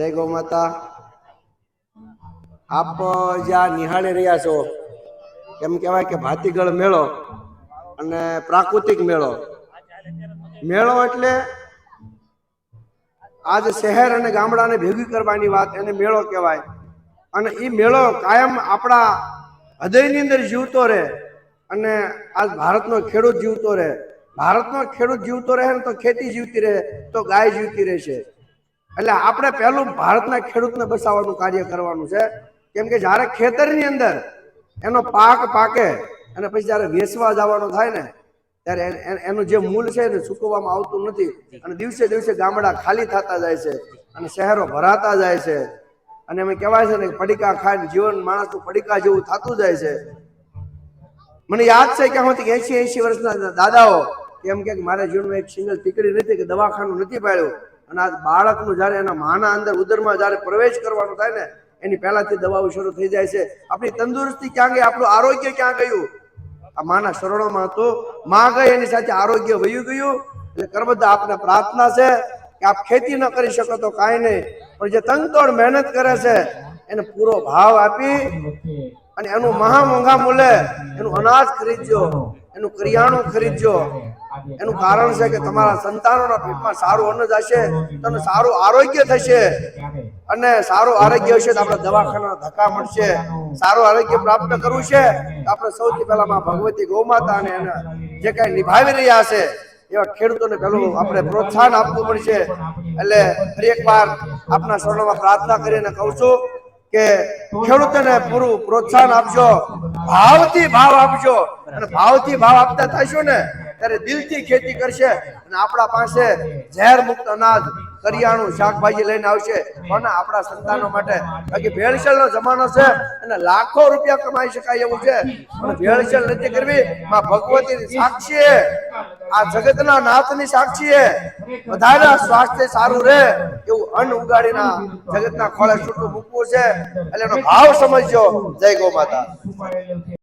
જય ગૌ માતા. આપ જ્યાં નિહાળી રહ્યા છો, એમ કહેવાય કે ભાતીગળ મેળો અને પ્રાકૃતિક મેળો. મેળો એટલે આજ શહેર અને ગામડાને ભેગી કરવાની વાત એને મેળો કહેવાય. અને એ મેળો કાયમ આપણા હૃદયની અંદર જીવતો રહે અને આજ ભારતનો ખેડૂત જીવતો રહે. ભારતનો ખેડૂત જીવતો રહે ને તો ખેતી જીવતી રહે, તો ગાય જીવતી રહેશે. એટલે આપણે પહેલું ભારતના ખેડૂતને બચાવવાનું કાર્ય કરવાનું છે. કેમ કે જ્યારે ખેતરની અંદર એનો પાક પાકે અને પછી જ્યારે વેચવા જવાનો થાય ને, ત્યારે એન- જે મૂલ છે એને ચૂકવવામાં આવતું નથી. અને દિવસે દિવસે ગામડા ખાલી થતા જાય છે અને શહેરો ભરાતા જાય છે. અને એમ કહેવાય છે ને પડીકા ખાઈને જીવન માણસનું પડીકા જેવું થતું જાય છે. મને યાદ છે કે હું એસી એસી વર્ષના દાદાઓ, એમ કે મારા જીવનમાં એક સિંગલ ટીકડી નથી કે દવાખાનું નથી પાડ્યું. અને આ બાળકનું જ્યારે એના માના અંદર ઉદરમાં જ્યારે પ્રવેશ કરવાનો થાય ને, એની પહેલાથી દવાઓ શરૂ થઈ જાય છે. આપણી તંદુરસ્તી ક્યાં ગઈ? આપણું આરોગ્ય ક્યાં ગયું? આ માના શરણોમાં હતું. માં ગઈ, એની સાથે આરોગ્ય વયું ગયું. એટલે કરબદ્ધ આપને પ્રાર્થના છે કે આપ ખેતી ન કરી શકો તો કાંઈ નહીં, પણ જે તંગતોડ મહેનત કરે છે, એને પૂરો ભાવ આપી અને એનું મહા મોંઘા મૂલે, એનું અનાજ ખરીદજો એનું કરિયાણું ખરીદજો એનું કારણ છે કે તમારા સંતાનોના પેટમાં સારું અન્ન જશે તમને સારું આરોગ્ય થશે. અને સારું આરોગ્ય હશે તો આપણે દવાખાના ધક્કા મળશે. સારું આરોગ્ય પ્રાપ્ત કરવું છે તો આપણે સૌથી પહેલા માં ભગવતી ગૌમાતા અને એને જે કઈ નિભાવી રહ્યા છે, એવા ખેડૂતોને પેલું આપણે પ્રોત્સાહન આપવું પડશે. એટલે ફરી એકવાર આપના શરણોમાં પ્રાર્થના કરીને કહું છું કે ખેડૂતોને પૂરું પ્રોત્સાહન આપજો, ભાવથી ભાવ આપજો. અને ભાવથી ભાવ આપતા થશો ને ત્યારે દિલથી ખેતી કરશે અને આપણા પાસે ઝેર મુક્ત અનાજ, કરિયાણું, શાકભાજી લઈને આવશે. પણ આપણા સંતાનો માટે બાકી ભેળસેળનો જમાનો છે અને લાખો રૂપિયા કમાઈ શકાય એવું છે. પણ ભેળસેળ નથી કરવી. માં ભગવતીની સાક્ષી આ જગતના નાથની સાક્ષી બધાના સ્વાસ્થ્ય સારું રહે એવું અન્ન ઉગાડીના જગતના ખોળે છૂટું મૂકવું છે. એટલે એનો ભાવ સમજજો. જય ગૌ માતા.